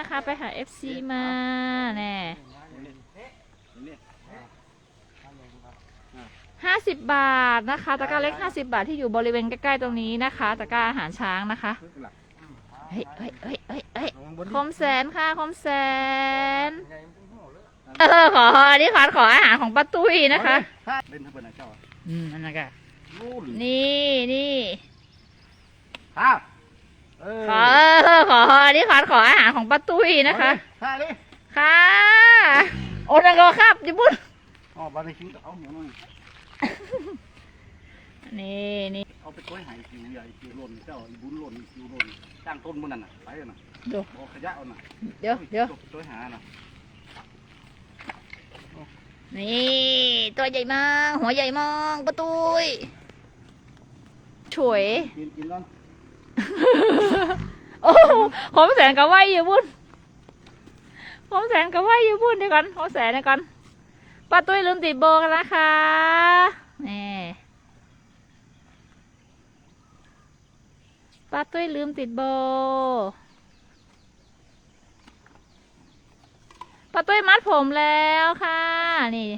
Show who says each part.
Speaker 1: นะคะ ไปหา FC มาแน่ห้าสิบบาทนะคะ ตะกร้าเล็กห้าสิบาทที่อยู่บริเวณใกล้ๆตรงนี้นะคะ ตะกร้าอาหารช้างนะคะ เฮ้ยเฮ้ยเฮ้ยเฮ้ยเฮ้ยคมแสนค่ะคมแสน เออขออันนี้ขอขออาหารของป้าตุ้ยนะคะ
Speaker 2: เล่นทั้งเป็นเจ้า
Speaker 1: อืมอันนั้นก็
Speaker 2: นู่น
Speaker 1: นี่นี่
Speaker 2: ข้าวเออ
Speaker 1: ขอเออ ขออันนี้ขอขออาหารของป้าตุ้ยนะคะ
Speaker 2: ข้าเลย
Speaker 1: ค่ะ โอ้นังก็ครับญี่ปุ่น
Speaker 2: อ๋อบาริชิงเอาหมูนึง
Speaker 1: นี่นี่
Speaker 2: เอาไปก้อยหายคิวใหญ่คิวหล่นเจ้าอีบุญหล่นคิวหล่นจ้างต้นมันนั่นน่ะไปน่ะ
Speaker 1: ดู
Speaker 2: บอกขยะเอาน่ะ
Speaker 1: เดี๋ยวเดี๋ยว
Speaker 2: ก้อยหาน่ะ
Speaker 1: นี่ตัวใหญ่มากหัวใหญ่มากป้าตุ้ย ฉวย
Speaker 2: กินกินก่อน
Speaker 1: โอ้หอมแสนกับไหวอยู่บุญหอมแสนกับไหวอยู่บุญเดี๋ยวก่อนหอมแสนเดี๋ยวก่อนป้าตุ้ยลืมติดโบกันนะคะนี่ป้าตุ้ยลืมติดโบป้าตุ้ยมัดผมแล้วค่ะ นี่